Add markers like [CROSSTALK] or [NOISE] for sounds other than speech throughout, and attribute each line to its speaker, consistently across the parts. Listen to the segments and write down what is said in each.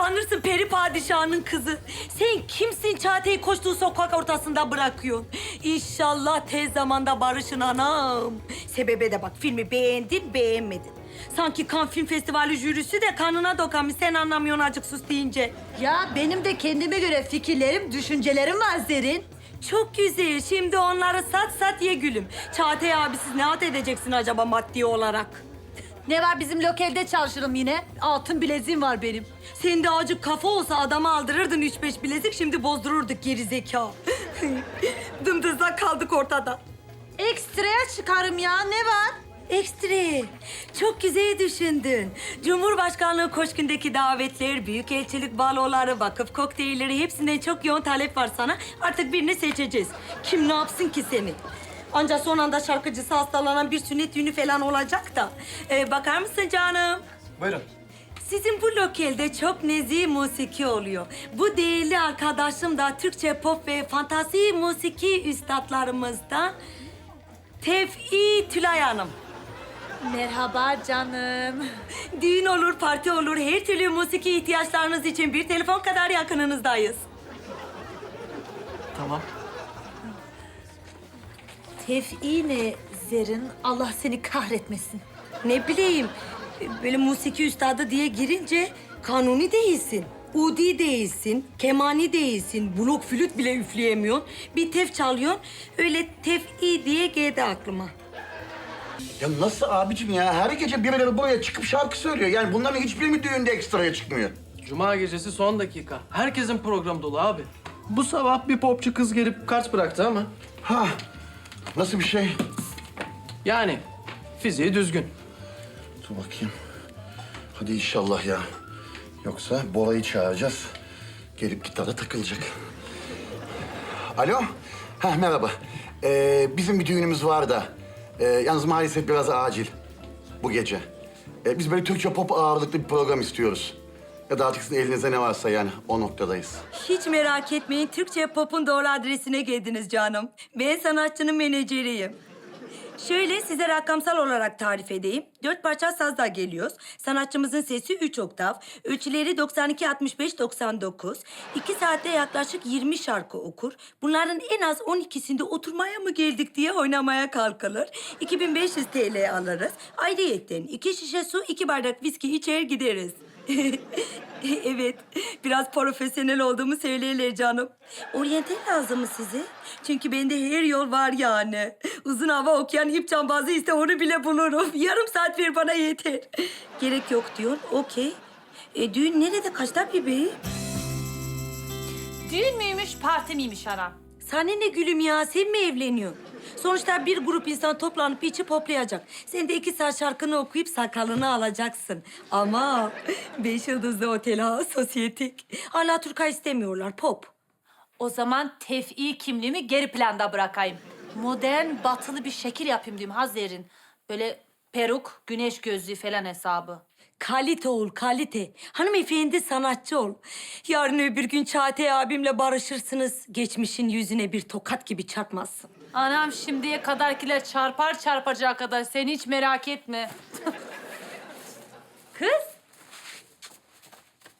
Speaker 1: Sanırsın peri padişahının kızı. Sen kimsin Çağatay'ı koştuğu sokak ortasında bırakıyorsun? İnşallah tez zamanda barışın anam. Sebebe de bak filmi beğendin beğenmedin. Sanki Cannes Film Festivali jürisi de kanına dokanmış. Sen anlamıyorsun acık sus deyince.
Speaker 2: Ya benim de kendime göre fikirlerim, düşüncelerim var Zerrin.
Speaker 1: Çok güzel. Şimdi onları sat sat ye gülüm. Çağatay abi siz ne at edeceksin acaba maddi olarak?
Speaker 2: Ne var bizim lokelde çalışırım yine. Altın bileziğim var benim.
Speaker 1: Senin de acık kafa olsa adama aldırırdın üç beş bilezik şimdi bozdururduk geri zeka. [LAUGHS] Dımdızlak kaldık ortada.
Speaker 2: Ekstraya çıkarım ya ne var?
Speaker 1: Ekstra. Çok güzel düşündün. Cumhurbaşkanlığı koşkundaki davetler, büyükelçilik baloları, vakıf kokteylleri hepsinden çok yoğun talep var sana. Artık birini seçeceğiz. Kim ne yapsın ki seni? Ancak son anda şarkıcısı hastalanan bir sünnet düğünü falan olacak da. Ee, bakar mısın canım?
Speaker 3: Buyurun.
Speaker 1: Sizin bu lokelde çok nezih musiki oluyor. Bu değerli arkadaşım da Türkçe pop ve fantasi musiki üstadlarımızdan Tevfi Tülay Hanım.
Speaker 2: Merhaba canım.
Speaker 1: Düğün olur, parti olur, her türlü musiki ihtiyaçlarınız için bir telefon kadar yakınınızdayız.
Speaker 3: Tamam.
Speaker 2: Tev'i ne Zerrin? Allah seni kahretmesin.
Speaker 1: Ne bileyim, böyle musiki üstadı diye girince kanuni değilsin. Udi değilsin, kemani değilsin, blok flüt bile üfleyemiyorsun. Bir tef çalıyorsun, öyle tef'i diye geldi aklıma.
Speaker 4: Ya nasıl abicim ya? Her gece birileri buraya çıkıp şarkı söylüyor. Yani bunların hiçbiri mi düğünde ekstraya çıkmıyor?
Speaker 3: Cuma gecesi son dakika. Herkesin programı dolu abi. Bu sabah bir popçu kız gelip kart bıraktı ama.
Speaker 4: Ha, nasıl bir şey?
Speaker 3: Yani fiziği düzgün.
Speaker 4: Dur bakayım. Hadi inşallah ya. Yoksa Bora'yı çağıracağız. Gelip gitara takılacak. Alo? Ha merhaba. Ee, bizim bir düğünümüz var da. Ee, yalnız maalesef biraz acil. Bu gece. Ee, biz böyle Türkçe pop ağırlıklı bir program istiyoruz. Ya da artık sizin elinizde ne varsa yani o noktadayız.
Speaker 1: Hiç merak etmeyin, Türkçe Pop'un doğru adresine geldiniz canım. Ben sanatçının menajeriyim. Şöyle size rakamsal olarak tarif edeyim. Dört parça sazla geliyoruz. Sanatçımızın sesi üç oktav. Ölçüleri 92, 65, 99. İki saatte yaklaşık 20 şarkı okur. Bunların en az 12'sinde oturmaya mı geldik diye oynamaya kalkılır. 2500 TL alırız. Ayrıyetten iki şişe su, iki bardak viski içer gideriz. [LAUGHS] evet, biraz profesyonel olduğumu söylerler canım. Oryantal lazım mı size? Çünkü bende her yol var yani. Uzun hava okuyan ip cambazı ise onu bile bulurum. [LAUGHS] Yarım saat ver bana yeter. Gerek yok diyor, okey. E, düğün nerede, kaçta bebeğim?
Speaker 5: Düğün müymüş, parti miymiş anam?
Speaker 1: Sana ne gülüm ya, sen mi evleniyorsun? Sonuçta bir grup insan toplanıp içip hoplayacak. Sen de iki saat şarkını okuyup sakalını alacaksın. Ama [LAUGHS] beş yıldızlı otel ha, sosyetik. Hala Türk'a istemiyorlar, pop.
Speaker 5: O zaman tef'i kimliğimi geri planda bırakayım. Modern, batılı bir şekil yapayım diyeyim Hazer'in. Böyle peruk, güneş gözlüğü falan hesabı.
Speaker 1: Kalite ol, kalite. Hanımefendi sanatçı ol. Yarın öbür gün Çağatay abimle barışırsınız. Geçmişin yüzüne bir tokat gibi çarpmazsın.
Speaker 5: Anam şimdiye kadarkiler çarpar çarpacağı kadar sen hiç merak etme. [LAUGHS] Kız.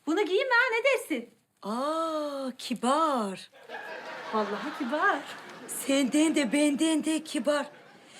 Speaker 5: Bunu giyeyim ha ne dersin?
Speaker 1: Aa, kibar.
Speaker 5: Vallahi kibar.
Speaker 1: Senden de benden de kibar.